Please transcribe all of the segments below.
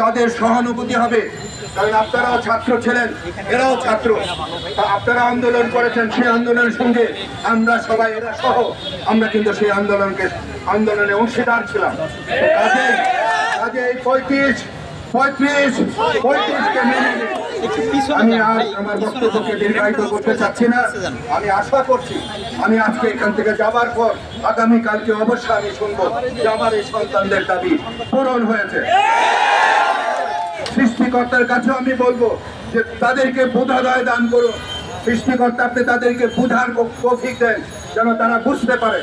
তাদের সহানুভূতি হবে। কারণ আপনারাও ছাত্র ছিলেন, এরাও ছাত্র। আপনারা আন্দোলন করেছেন সেই আন্দোলনের সঙ্গে আমরা সবাই, এরা সহ। আমরা কিন্তু সেই আন্দোলনকে, আন্দোলনে অংশীদার ছিলাম। এই পঁয়ত্রিশ পঁয়ত্রিশ, পঁয়ত্রিশকে মেনে আমি আর আমার বক্তব্যকে দীর্ঘায়িত করতে চাচ্ছি না। আমি আশা করছি, আমি আজকে এখান থেকে যাবার পর আগামী কালকে অবশ্যই আমি শুনব যে আমার এই সন্তানদের দাবি পূরণ হয়েছে। সৃষ্টিকর্তার কাছে আমি বলব যে তাদেরকে বোধাদয় দান করুন। সৃষ্টিকর্তা আপনি তাদেরকে বুধার কফিক দেন, যেন তারা বুঝতে পারে।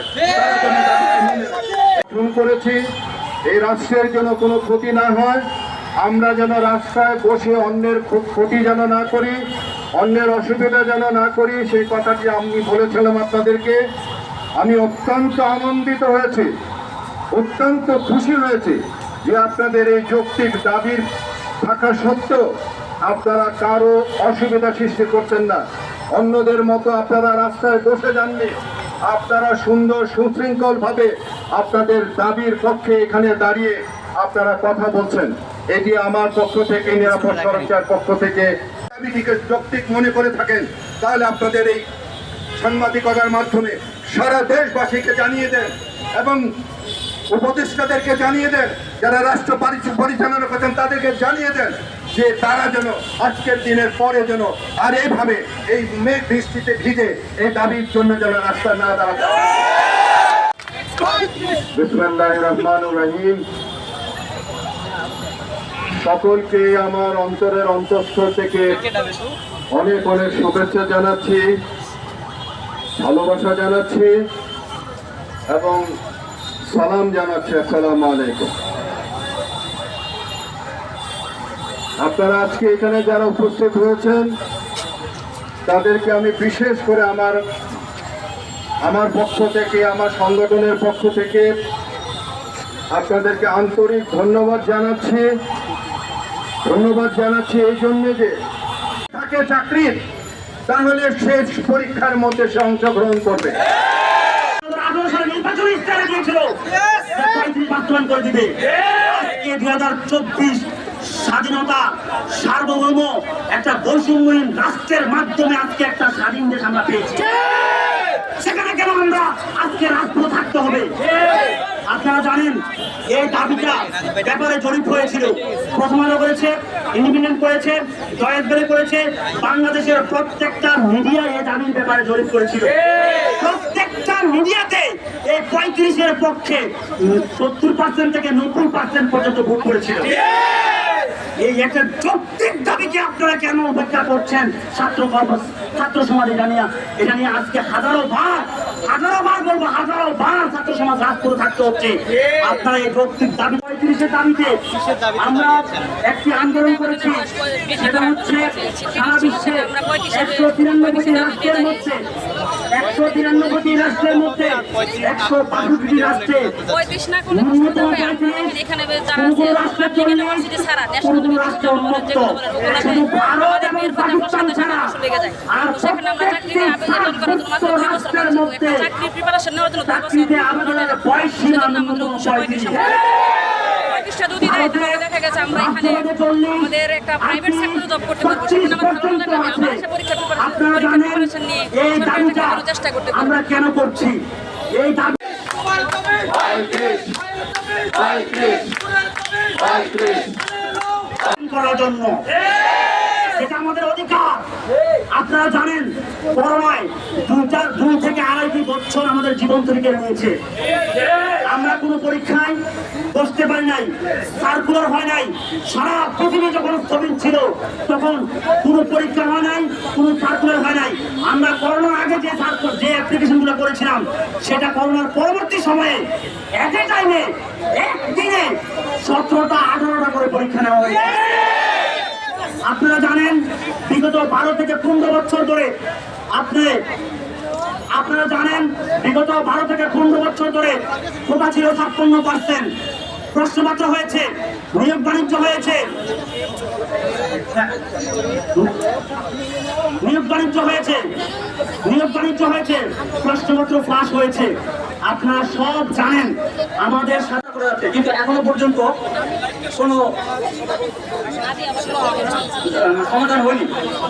শুরু করেছি, এই রাষ্ট্রের যেন কোনো ক্ষতি না হয়, আমরা যেন রাস্তায় বসে অন্যের ক্ষ- ক্ষতি যেন না করি, অন্যের অসুবিধা যেন না করি, সেই কথাটি আমি বলেছিলাম আপনাদেরকে। আমি অত্যন্ত আনন্দিত হয়েছি, অত্যন্ত খুশি হয়েছি যে আপনাদের এই যৌক্তিক দাবির থাকা সত্ত্বেও আপনারা কারও অসুবিধা সৃষ্টি করছেন না। অন্যদের মতো আপনারা রাস্তায় বসে যাননি। আপনারা সুন্দর সুশৃঙ্খল ভাবে আপনাদের দাবির পক্ষে এখানে দাঁড়িয়ে আপনারা কথা বলছেন। এটি আমার পক্ষ থেকে নিরাপদ সুরক্ষার পক্ষ থেকে দাবিটিকে যৌক্তিক মনে করে থাকেন তাহলে আপনাদের এই সাংবাদিকতার মাধ্যমে সারা দেশবাসীকে জানিয়ে দেন এবং উপদেষ্টাদেরকে জানিয়ে দেন, যারা রাষ্ট্র পরিচালনা করছেন, তাদেরকে জানিয়ে দেন যে তারা যেন আজকের দিনের পরে যেন আর এইভাবে এই মেঘ বৃষ্টিতে ভিজে এই দাবির জন্য যেন রাস্তা না রহিম। সকলকে আমার অন্তরের অন্তঃস্থল থেকে অনেক অনেক শুভেচ্ছা জানাচ্ছি। ভালোবাসা জানাচ্ছি এবং সালাম জানাচ্ছি, আসসালাম আলাইকুম। আপনারা আজকে এখানে যারা উপস্থিত হয়েছেন, তাদেরকে আমি বিশেষ করে আমার আমার পক্ষ থেকে, আমার সংগঠনের পক্ষ থেকে আপনাদেরকে আন্তরিক ধন্যবাদ জানাচ্ছি। ধন্যবাদ জানাচ্ছি এই জন্যে যে তাকে চাকরির তাহলে শেষ পরীক্ষার মধ্যে সে অংশগ্রহণ করবে। স্বাধীনতা সার্বভৌম একটা বৈষম্যহীন রাষ্ট্রের মাধ্যমে আজকে একটা স্বাধীন দেশ আমরা পেয়েছি। সেখানে কেন আমরা আজকে রাষ্ট্র থাকতে হবে? আপনারা জানেন, এই দাবিটা ব্যাপারে জরিপ হয়েছিল। প্রথম আলো করেছে ইন্ডিপেন্ডেন্ট করেছে জয়েন্ট বেলে করেছে, বাংলাদেশের প্রত্যেকটা মিডিয়া এই দাবির ব্যাপারে জরিপ করেছিল। প্রত্যেকটা মিডিয়াতে এই পঁয়ত্রিশের পক্ষে সত্তর পার্সেন্ট থেকে নব্বই পার্সেন্ট পর্যন্ত ভোট করেছিল। এই একটা যৌক্তিক দাবিকে আপনারা কেন উপেক্ষা করছেন? ছাত্র কর্ম- ছাত্র সমাজ, এটা নিয়ে এটা নিয়ে আজকে হাজারো বার হাজারো বার বলব হাজারো বার ছাত্র সমাজ রাজ করে থাকতে হচ্ছে। আপনারা এই যৌক্তিক দাবি পঁয়ত্রিশের দাবিতে আমরা একটি আন্দোলন করেছি সেটা হচ্ছে সারা বিশ্বে একশো তিরানব্বইটি রাষ্ট্রের মধ্যে একশো তিরানব্বইটি রাষ্ট্রের মধ্যে একশো বাষট্টি রাষ্ট্রে পঁয়ত্রিশ না করলে তো শুনতে হবে আপনারা এখানে যারা আছে পাবলিক ইউনিভার্সিটি ছাড়া ন্যাশনাল চাকরিতে আবেদন করার জন্য মাত্র দুই বছর বাকি একটা চাকরির প্রিপারেশন নেওয়ার জন্য দুই বছর চাকরিতে আবেদনের বয়স সীমা সেজন্য আমাদের ন্যূনতম সময় পঁয়ত্রিশ। যদি দেয় তাহলে দেখা গেছে আমরা এখানে আমাদের একটা প্রাইভেট সেক্টরে জব করতে পারব সেখানে আমার ভালো লাগবে আমি এসে পরীক্ষা আপনারা প্রিপারেশন নিয়ে এই সরকারি দাবিটা চাকরির জন্য চেষ্টা করতে পারব আমরা কেন করছি এই দাবি করার জন্য এটা আমাদের অধিকার আপনারা জানেন করোনায় দুই থেকে আড়াইটি বছর আমাদের জীবন থেকে রয়েছে। আমরা কোনো পরীক্ষায় বসতে পারি নাই সার্কুলার হয় নাই, সারা পৃথিবী যখন স্থবির ছিল, তখন কোনো পরীক্ষা হয় নাই, কোনো সার্কুলার হয় নাই। আমরা করোনার আগে যে সার্কুলার যে অ্যাপ্লিকেশনগুলো করেছিলাম, সেটা করোনার পরবর্তী সময়ে এক টাইমে একদিনে সতেরোটা, আঠারোটা করে পরীক্ষা নেওয়া হয়েছে। আপনারা জানেন, বিগত বারো থেকে পনেরো বছর ধরে আপনি, আপনারা জানেন, বিগত বারো থেকে পনেরো বছর ধরে কোথা ছিল ছাপ্পান্ন পার্সেন্ট প্রশ্নপত্র হয়েছে, নিয়োগ বাণিজ্য হয়েছে। নিয়োগ বাণিজ্য হয়েছে, নিয়োগ বাণিজ্য হয়েছে, প্রশ্নপত্র ফাঁস হয়েছে। আপনারা সব জানেন, আমাদের সাথে কিন্তু এখনও পর্যন্ত কোনো সমাধান হয়নি।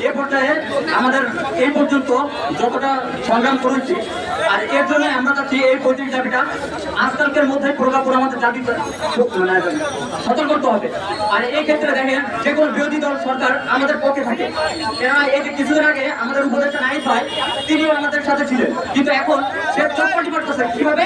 এ পর্যায়ে আমাদের এই পর্যন্ত যতটা সংগ্রাম করেছি, আর এর জন্য আমরা চাচ্ছি এই পৈতৃক দাবিটা আজকালকের মধ্যে পুরোপুর আমাদের দাবি মানে সতর্ক করতে হবে। আর এই ক্ষেত্রে দেখেন, যে কোনো বিরোধী দল, সরকার আমাদের পক্ষে থাকে। এরা এই যে কিছুদিন আগে আমাদের উপদেষ্টা নাইট ভাই, তিনিও আমাদের সাথে ছিলেন। কিন্তু এখন সে চটপটি করতেছে কীভাবে?